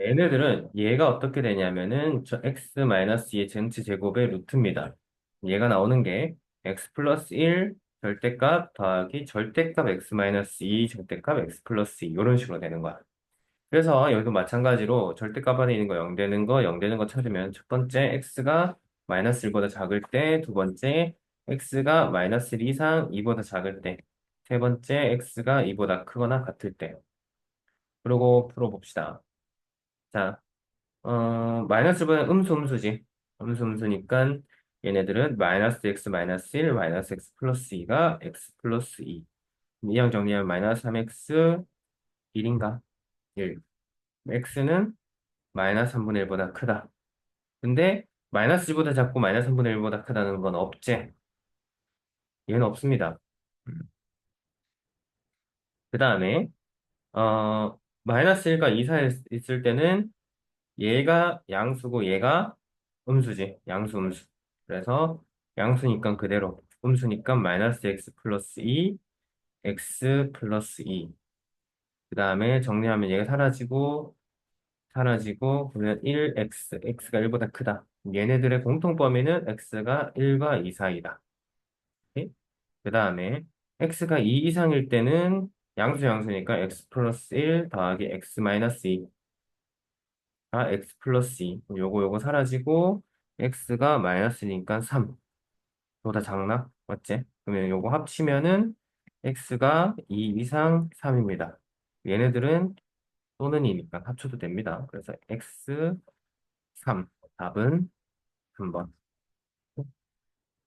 얘네들은 얘가 어떻게 되냐면은 저 x-2의 전체 제곱의 루트입니다. 얘가 나오는 게 x 플러스 1 절대값 더하기 절대값 x-2 절대값 x 플러스 2 이런 식으로 되는 거야. 그래서 여기도 마찬가지로 절대값 안에 있는 거 0 되는 거 0 되는 거 찾으면 첫 번째 x가 마이너스 1보다 작을 때, 두 번째 x가 마이너스 1 이상 2보다 작을 때, 세 번째 x가 2보다 크거나 같을 때. 그리고 풀어봅시다. 자, 어, 마이너스 1보다 음수 음수지. 음수 음수니까 얘네들은 마이너스 x 마이너스 1 마이너스 x 플러스 2가 x 플러스 2. 이항 정리하면 마이너스 3x 1인가? 1. x는 마이너스 3분의 1보다 크다. 근데 마이너스 1보다 작고 마이너스 3분의 1보다 크다는 건 없지. 얘는 없습니다. 그 다음에 어, 마이너스 1과 2 사이에 있을 때는 얘가 양수고 얘가 음수지. 양수 음수. 그래서 양수니까 그대로 음수니까 마이너스 x 플러스 2 x 플러스 2. 그 다음에 정리하면 얘가 사라지고 사라지고 그러면 1x, x가 1보다 크다. 얘네들의 공통 범위는 x가 1과 2 사이다. 그 다음에 x가 2 이상일 때는 양수 양수니까 x 플러스 1 더하기 x 마이너스 2가 x 플러스 2. 요거 요거 사라지고 x가 마이너스니까 3. 보다 작나? 맞지? 그러면 요거 합치면은 x가 2 이상 3입니다. 얘네들은 또는 2니까 합쳐도 됩니다. 그래서 x 3 답은 3번.